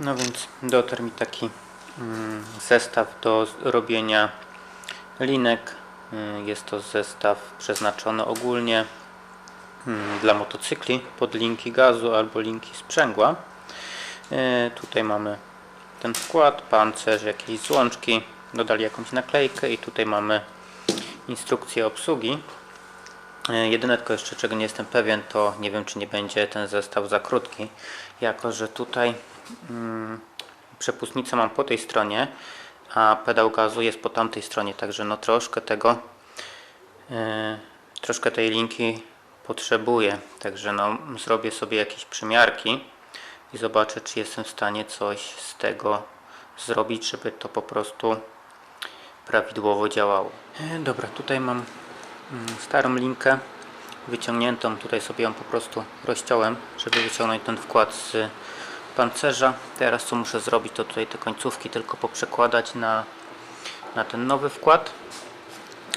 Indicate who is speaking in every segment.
Speaker 1: No więc dotarł mi taki mm, zestaw do robienia linek. Y, Jest to zestaw przeznaczony ogólnie mm, dla motocykli pod linki gazu albo linki sprzęgła. Y, Tutaj mamy ten wkład, pancerz, jakieś złączki, dodali jakąś naklejkę i tutaj mamy instrukcję obsługi. E, Jedyne tylko jeszcze czego nie jestem pewien to nie wiem czy nie będzie ten zestaw za krótki jako że tutaj mm, przepustnicę mam po tej stronie a pedał gazu jest po tamtej stronie także no troszkę tego e, troszkę tej linki potrzebuję także no zrobię sobie jakieś przymiarki i zobaczę czy jestem w stanie coś z tego zrobić żeby to po prostu prawidłowo działało E, dobra tutaj mam mm, starą linkę wyciągniętą. Tutaj sobie ją po prostu rozciąłem, żeby wyciągnąć ten wkład z pancerza. Teraz co muszę zrobić, to tutaj te końcówki tylko poprzekładać na, na ten nowy wkład.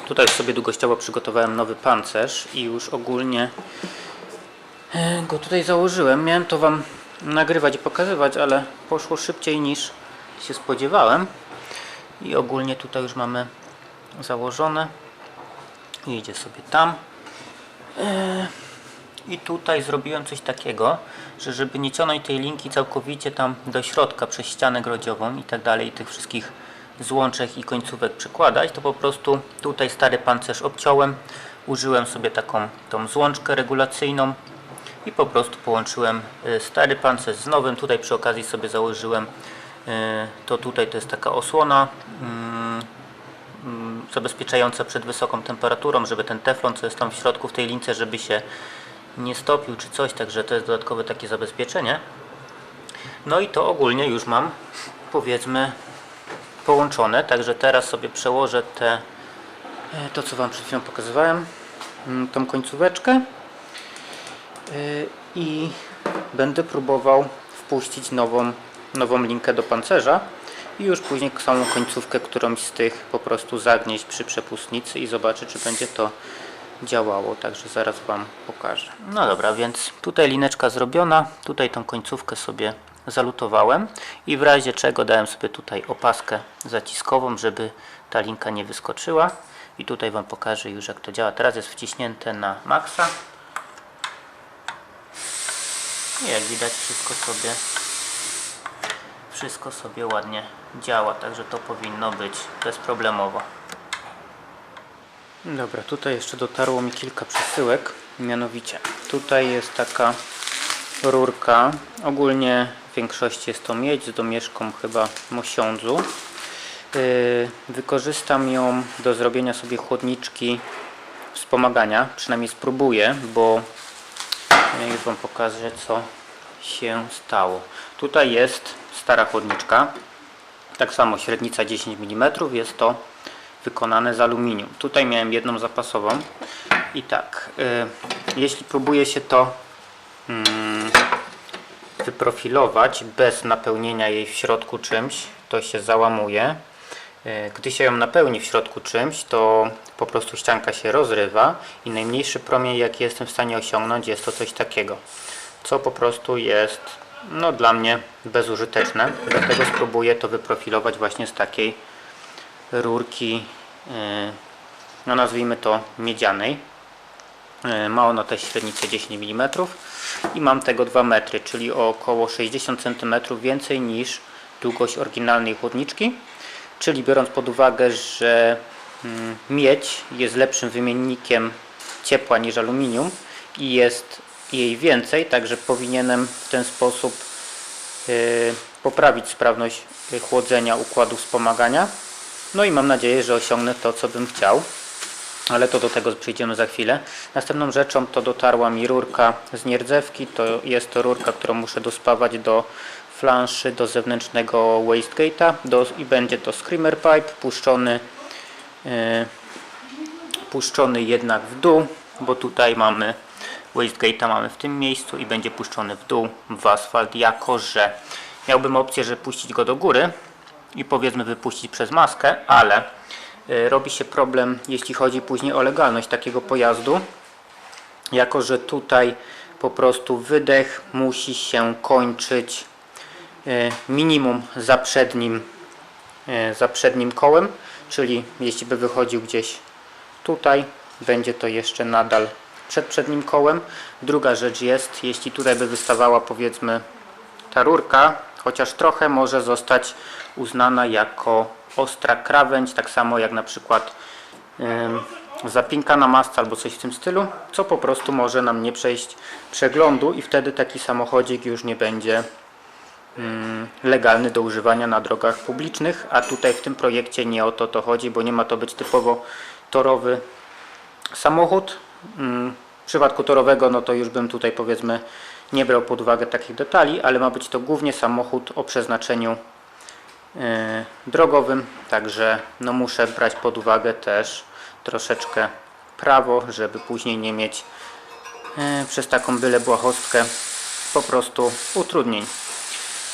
Speaker 1: Tutaj sobie długościowo przygotowałem nowy pancerz i już ogólnie e, go tutaj założyłem. Miałem to Wam nagrywać i pokazywać, ale poszło szybciej niż się spodziewałem. I ogólnie tutaj już mamy założone. I idzie sobie tam. I tutaj zrobiłem coś takiego, że żeby nie ciągnąć tej linki całkowicie tam do środka przez ścianę grodziową i tak dalej, i tych wszystkich złączek i końcówek przykładać, to po prostu tutaj stary pancerz obciąłem, użyłem sobie taką tą złączkę regulacyjną i po prostu połączyłem y, stary pancerz z nowym. Tutaj przy okazji sobie założyłem y, to tutaj to jest taka osłona mm, mm, zabezpieczająca przed wysoką temperaturą, żeby ten teflon, co jest tam w środku w tej lince, żeby się nie stopił czy coś, także to jest dodatkowe takie zabezpieczenie. No i to ogólnie już mam, powiedzmy, połączone, także teraz sobie przełożę te, e, to co Wam przed chwilą pokazywałem, mm, tą końcóweczkę e, i będę próbował wpuścić nową, nową linkę do pancerza i już później samą końcówkę którąś z tych po prostu zagnieść przy przepustnicy i zobaczyć czy będzie to działało, także zaraz Wam pokażę. No dobra, więc tutaj lineczka zrobiona, tutaj tą końcówkę sobie zalutowałem i w razie czego dałem sobie tutaj opaskę zaciskową, żeby ta linka nie wyskoczyła i tutaj Wam pokażę już jak to działa. Teraz jest wciśnięte na maksa i jak widać wszystko sobie wszystko sobie ładnie działa, także to powinno być bezproblemowo. Dobra, tutaj jeszcze dotarło mi kilka przesyłek, mianowicie tutaj jest taka rurka, ogólnie w większości jest to miedź z domieszką chyba mosiądzu. Yy, wykorzystam ją do zrobienia sobie chłodniczki wspomagania, przynajmniej spróbuję, bo już Wam pokażę co się stało. Tutaj jest stara chłodniczka, tak samo średnica 10 mm, jest to wykonane z aluminium. Tutaj miałem jedną zapasową i tak, y, jeśli próbuje się to mm, wyprofilować bez napełnienia jej w środku czymś, to się załamuje. Y, Gdy się ją napełni w środku czymś, to po prostu ścianka się rozrywa i najmniejszy promień jaki jestem w stanie osiągnąć jest to coś takiego, co po prostu jest no, dla mnie bezużyteczne. Dlatego spróbuję to wyprofilować właśnie z takiej rurki, yy, no nazwijmy to miedzianej. Yy, Ma ona też średnicę 10 mm i mam tego 2 metry, czyli o około 60 cm więcej niż długość oryginalnej chłodniczki. Czyli biorąc pod uwagę, że mm, miedź jest lepszym wymiennikiem ciepła niż aluminium i jest jej więcej, także powinienem w ten sposób yy, poprawić sprawność chłodzenia układu wspomagania. No i mam nadzieję, że osiągnę to, co bym chciał. Ale to do tego przejdziemy za chwilę. Następną rzeczą to dotarła mi rurka z nierdzewki. To jest to rurka, którą muszę dospawać do flanszy, do zewnętrznego wastegate'a i będzie to screamer pipe puszczony, yy, puszczony jednak w dół, bo tutaj mamy wastegate'a mamy w tym miejscu i będzie puszczony w dół w asfalt, jako że miałbym opcję, że puścić go do góry i powiedzmy wypuścić przez maskę, ale y, robi się problem, jeśli chodzi później o legalność takiego pojazdu, jako że tutaj po prostu wydech musi się kończyć e, minimum za przednim, e, za przednim kołem, czyli jeśli by wychodził gdzieś tutaj, będzie to jeszcze nadal przed przednim kołem. Druga rzecz jest, jeśli tutaj by wystawała powiedzmy ta rurka, chociaż trochę może zostać uznana jako ostra krawędź, tak samo jak na przykład zapinka na masce albo coś w tym stylu, co po prostu może nam nie przejść przeglądu i wtedy taki samochodzik już nie będzie mm, legalny do używania na drogach publicznych, a tutaj w tym projekcie nie o to to chodzi, bo nie ma to być typowo torowy samochód. W przypadku torowego, no to już bym tutaj powiedzmy nie brał pod uwagę takich detali, ale ma być to głównie samochód o przeznaczeniu e, drogowym, także no muszę brać pod uwagę też troszeczkę prawo, żeby później nie mieć e, przez taką byle błahostkę po prostu utrudnień.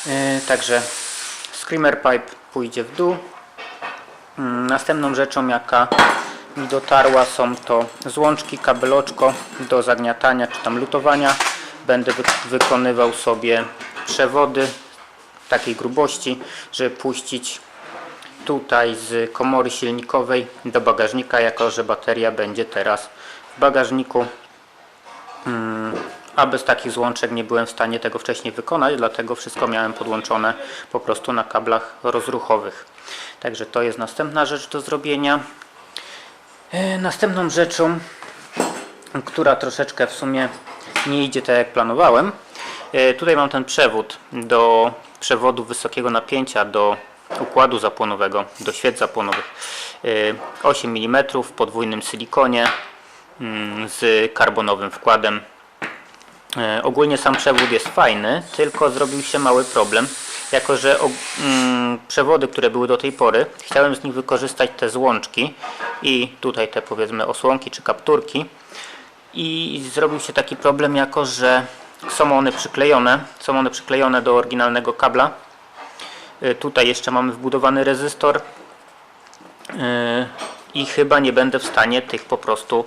Speaker 1: E, Także Screamer Pipe pójdzie w dół. Mm, Następną rzeczą jaka mi dotarła są to złączki, kabeloczko do zagniatania czy tam lutowania. Będę wy wykonywał sobie przewody takiej grubości, żeby puścić tutaj z komory silnikowej do bagażnika, jako że bateria będzie teraz w bagażniku. Mm, A bez takich złączek nie byłem w stanie tego wcześniej wykonać, dlatego wszystko miałem podłączone po prostu na kablach rozruchowych. Także to jest następna rzecz do zrobienia. E, Następną rzeczą, która troszeczkę w sumie nie idzie tak jak planowałem. e, Tutaj mam ten przewód do przewodu wysokiego napięcia do układu zapłonowego, do świec zapłonowych. E, 8 mm w podwójnym silikonie mm, z karbonowym wkładem. E, Ogólnie sam przewód jest fajny, tylko zrobił się mały problem. Jako, że mm, przewody, które były do tej pory, chciałem z nich wykorzystać te złączki i tutaj te powiedzmy osłonki czy kapturki. I zrobił się taki problem, jako że są one przyklejone, są one przyklejone do oryginalnego kabla. E, Tutaj jeszcze mamy wbudowany rezystor e, i chyba nie będę w stanie tych po prostu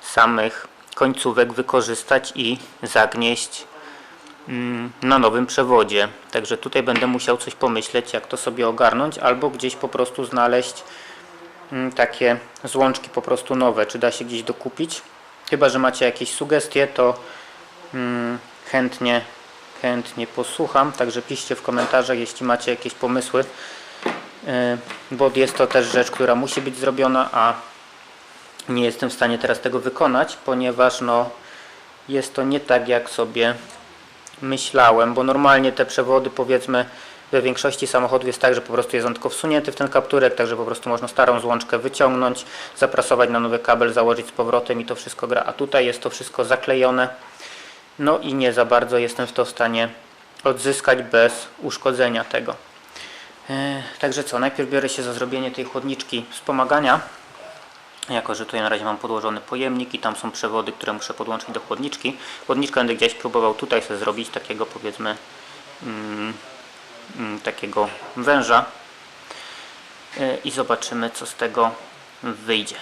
Speaker 1: samych końcówek wykorzystać i zagnieść na nowym przewodzie. Także tutaj będę musiał coś pomyśleć, jak to sobie ogarnąć, albo gdzieś po prostu znaleźć mm, takie złączki po prostu nowe, czy da się gdzieś dokupić. Chyba, że macie jakieś sugestie, to mm, chętnie, chętnie posłucham. Także piszcie w komentarzach, jeśli macie jakieś pomysły, yy, bo jest to też rzecz, która musi być zrobiona, a nie jestem w stanie teraz tego wykonać, ponieważ no, jest to nie tak jak sobie myślałem, bo normalnie te przewody powiedzmy we większości samochodów jest tak, że po prostu jest on tylko wsunięty w ten kapturek, także po prostu można starą złączkę wyciągnąć, zaprasować na nowy kabel, założyć z powrotem i to wszystko gra. A tutaj jest to wszystko zaklejone, no i nie za bardzo jestem w to w stanie odzyskać bez uszkodzenia tego. E, Także co, najpierw biorę się za zrobienie tej chłodniczki wspomagania jako, że tutaj na razie mam podłożony pojemnik i tam są przewody, które muszę podłączyć do chłodniczki. Chłodniczkę będę gdzieś próbował tutaj sobie zrobić takiego powiedzmy mm, mm, takiego węża Yy, i zobaczymy co z tego wyjdzie.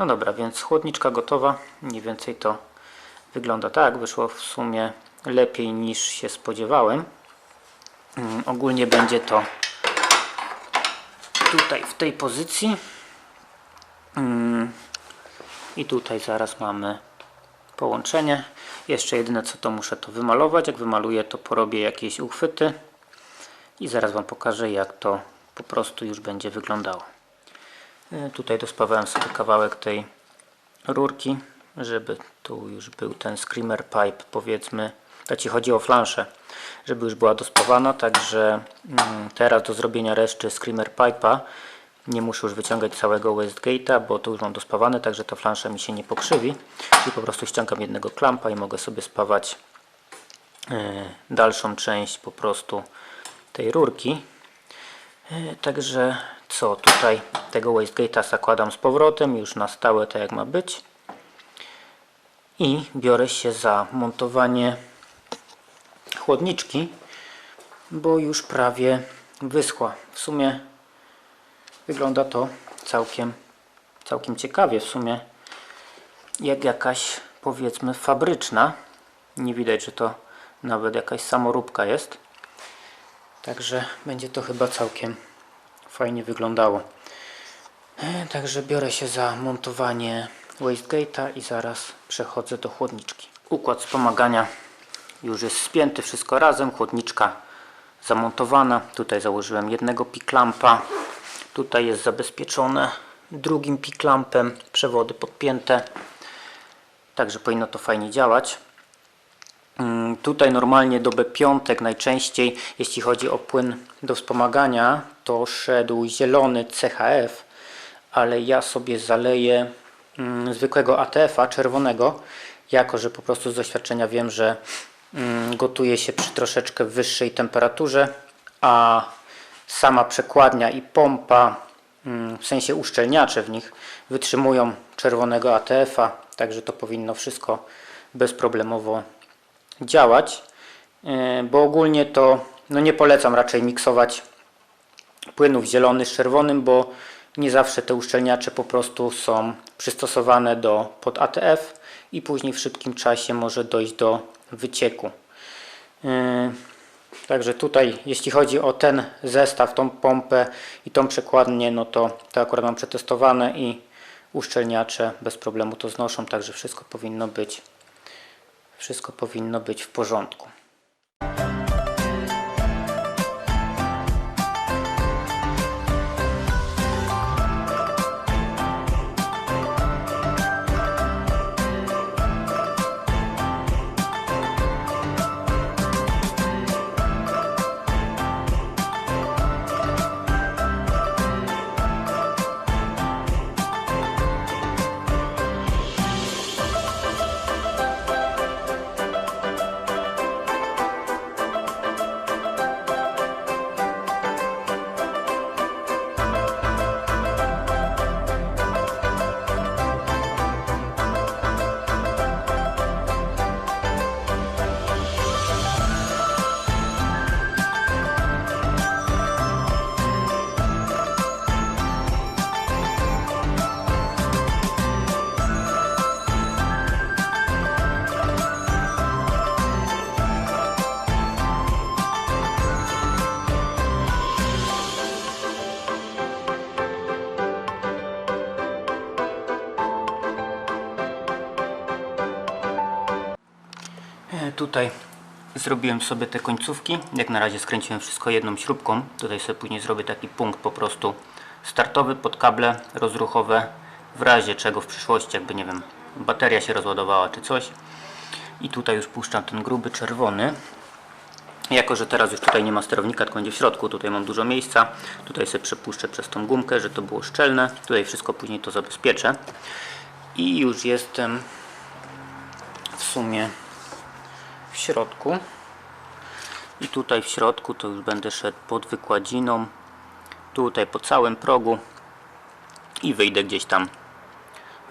Speaker 1: No dobra, więc chłodniczka gotowa. Mniej więcej to wygląda tak. Wyszło w sumie lepiej niż się spodziewałem. Mm, ogólnie będzie to tutaj w tej pozycji. Mm, I tutaj zaraz mamy połączenie. Jeszcze jedyne co to muszę to wymalować. Jak wymaluję to porobię jakieś uchwyty i zaraz Wam pokażę jak to po prostu już będzie wyglądało. E, Tutaj dospawałem sobie kawałek tej rurki, żeby tu już był ten screamer pipe powiedzmy, znaczy chodzi o flanszę, żeby już była dospawana, także mm, teraz do zrobienia reszty screamer pipe'a nie muszę już wyciągać całego Westgate'a, bo to już mam dospawane, także ta flansza mi się nie pokrzywi. Czyli po prostu ściągam jednego klampa i mogę sobie spawać e, dalszą część po prostu tej rurki. E, Także co tutaj tego Wastegate'a zakładam z powrotem już na stałe tak jak ma być. I biorę się za montowanie chłodniczki bo już prawie wyschła. W sumie wygląda to całkiem całkiem ciekawie. W sumie jak jakaś powiedzmy fabryczna. Nie widać, że to nawet jakaś samoróbka jest. Także będzie to chyba całkiem fajnie wyglądało. E, Także biorę się za montowanie wastegate'a i zaraz przechodzę do chłodniczki. Układ wspomagania już jest spięty, wszystko razem. Chłodniczka zamontowana. Tutaj założyłem jednego piklampa. Tutaj jest zabezpieczone drugim piklampem. Przewody podpięte. Także powinno to fajnie działać. Mm, Tutaj normalnie dobę piątek najczęściej, jeśli chodzi o płyn do wspomagania, to szedł zielony CHF, ale ja sobie zaleję mm, zwykłego ATF-a czerwonego, jako że po prostu z doświadczenia wiem, że mm, gotuje się przy troszeczkę wyższej temperaturze, a sama przekładnia i pompa, w sensie uszczelniacze w nich, wytrzymują czerwonego ATF-a, także to powinno wszystko bezproblemowo działać, e, bo ogólnie to no nie polecam raczej miksować płynów zielony z czerwonym, bo nie zawsze te uszczelniacze po prostu są przystosowane do pod ATF i później w szybkim czasie może dojść do wycieku. E, Także tutaj, jeśli chodzi o ten zestaw, tą pompę i tą przekładnię, no to to akurat mam przetestowane i uszczelniacze bez problemu to znoszą, także wszystko powinno być wszystko powinno być w porządku. Tutaj zrobiłem sobie te końcówki. Jak na razie skręciłem wszystko jedną śrubką. Tutaj sobie później zrobię taki punkt po prostu startowy pod kable rozruchowe. W razie czego w przyszłości, jakby nie wiem, bateria się rozładowała czy coś. I tutaj już puszczam ten gruby czerwony. Jako, że teraz już tutaj nie ma sterownika, tylko będzie w środku, tutaj mam dużo miejsca. Tutaj sobie przepuszczę przez tą gumkę, że to było szczelne. Tutaj wszystko później to zabezpieczę. I już jestem w sumie środku. I tutaj w środku to już będę szedł pod wykładziną. Tutaj po całym progu. I wyjdę gdzieś tam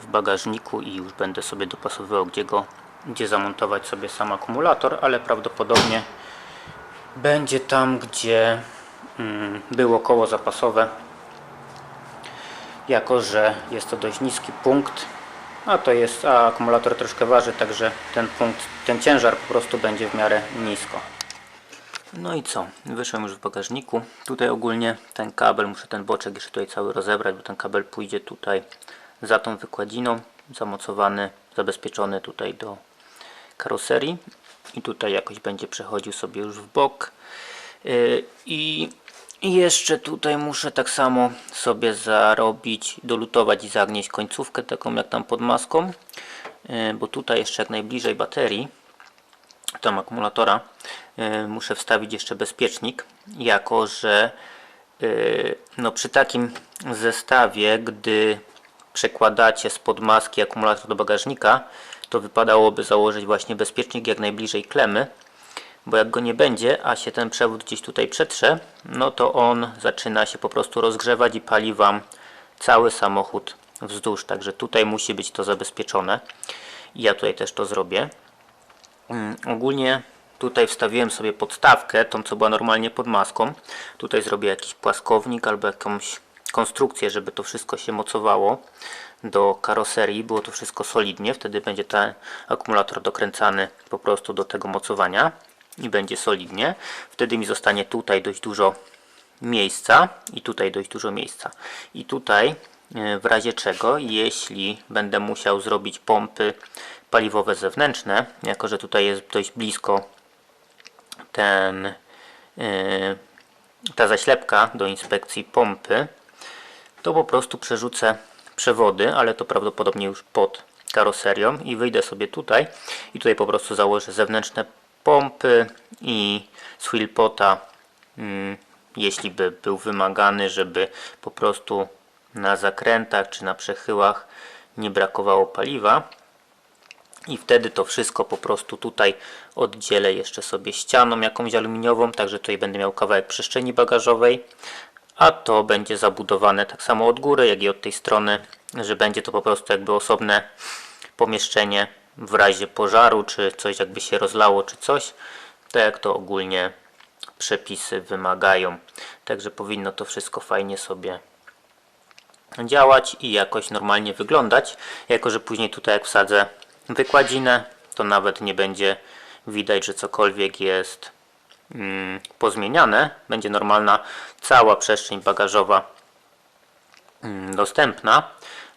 Speaker 1: w bagażniku i już będę sobie dopasowywał gdzie go gdzie zamontować sobie sam akumulator ale prawdopodobnie będzie tam gdzie mm, było koło zapasowe. Jako że jest to dość niski punkt, a to jest, a akumulator troszkę waży, także ten punkt, ten ciężar po prostu będzie w miarę nisko. No i co? Wyszłem już w bagażniku. Tutaj ogólnie ten kabel, muszę ten boczek jeszcze tutaj cały rozebrać, bo ten kabel pójdzie tutaj za tą wykładziną, zamocowany, zabezpieczony tutaj do karoserii i tutaj jakoś będzie przechodził sobie już w bok. Yy, I i jeszcze tutaj muszę tak samo sobie zarobić, dolutować i zagnieść końcówkę taką jak tam pod maską, yy, bo tutaj jeszcze jak najbliżej baterii tam akumulatora yy, muszę wstawić jeszcze bezpiecznik, jako że yy, no przy takim zestawie, gdy przekładacie spod maski akumulator do bagażnika, to wypadałoby założyć właśnie bezpiecznik jak najbliżej klemy, bo jak go nie będzie, a się ten przewód gdzieś tutaj przetrze, no to on zaczyna się po prostu rozgrzewać i pali Wam cały samochód wzdłuż, także tutaj musi być to zabezpieczone. Ja tutaj też to zrobię. Mm, Ogólnie tutaj wstawiłem sobie podstawkę, tą co była normalnie pod maską. Tutaj zrobię jakiś płaskownik albo jakąś konstrukcję, żeby to wszystko się mocowało do karoserii, było to wszystko solidnie, wtedy będzie ten akumulator dokręcany po prostu do tego mocowania i będzie solidnie. Wtedy mi zostanie tutaj dość dużo miejsca i tutaj dość dużo miejsca. I tutaj e, w razie czego, jeśli będę musiał zrobić pompy paliwowe zewnętrzne, jako że tutaj jest dość blisko ten, e, ta zaślepka do inspekcji pompy, to po prostu przerzucę przewody, ale to prawdopodobnie już pod karoserią i wyjdę sobie tutaj i tutaj po prostu założę zewnętrzne pompy i swillpota mm, jeśli by był wymagany, żeby po prostu na zakrętach czy na przechyłach nie brakowało paliwa. I wtedy to wszystko po prostu tutaj oddzielę jeszcze sobie ścianą jakąś aluminiową, także tutaj będę miał kawałek przestrzeni bagażowej, a to będzie zabudowane tak samo od góry, jak i od tej strony, że będzie to po prostu jakby osobne pomieszczenie w razie pożaru, czy coś jakby się rozlało, czy coś, tak jak to ogólnie przepisy wymagają. Także powinno to wszystko fajnie sobie działać i jakoś normalnie wyglądać, jako że później tutaj jak wsadzę wykładzinę, to nawet nie będzie widać, że cokolwiek jest mm, pozmieniane. Będzie normalna cała przestrzeń bagażowa mm, dostępna.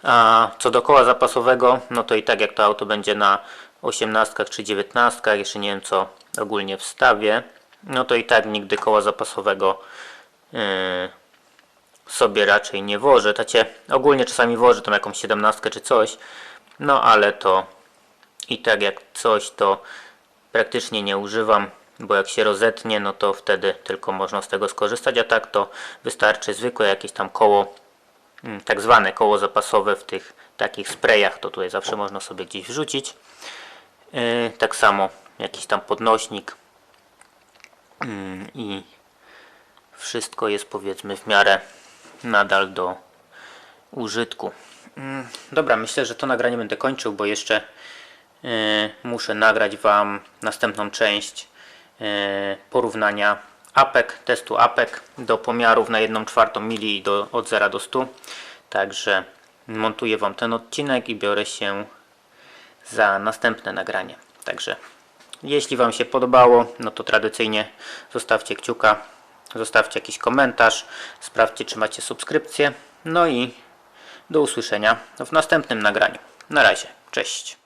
Speaker 1: A co do koła zapasowego, no to i tak jak to auto będzie na 18 czy 19, jeszcze nie wiem co ogólnie wstawię, no to i tak nigdy koła zapasowego yy, sobie raczej nie wożę. Tacie, ogólnie czasami wożę tam jakąś 17 czy coś, no ale to i tak jak coś to praktycznie nie używam, bo jak się rozetnie, no to wtedy tylko można z tego skorzystać, a tak to wystarczy zwykłe jakieś tam koło, tak zwane koło zapasowe w tych takich sprayach, to tutaj zawsze można sobie gdzieś wrzucić. Yy, tak samo jakiś tam podnośnik yy, i wszystko jest powiedzmy w miarę nadal do użytku. Mm, Dobra, myślę, że to nagranie będę kończył, bo jeszcze yy, muszę nagrać Wam następną część yy, porównania APEC, testu APEC do pomiarów na 1 czwartą mili do, od 0 do 100. Także montuję Wam ten odcinek i biorę się za następne nagranie. Także jeśli Wam się podobało, no to tradycyjnie zostawcie kciuka, zostawcie jakiś komentarz, sprawdźcie czy macie subskrypcję. No i do usłyszenia w następnym nagraniu. Na razie, cześć.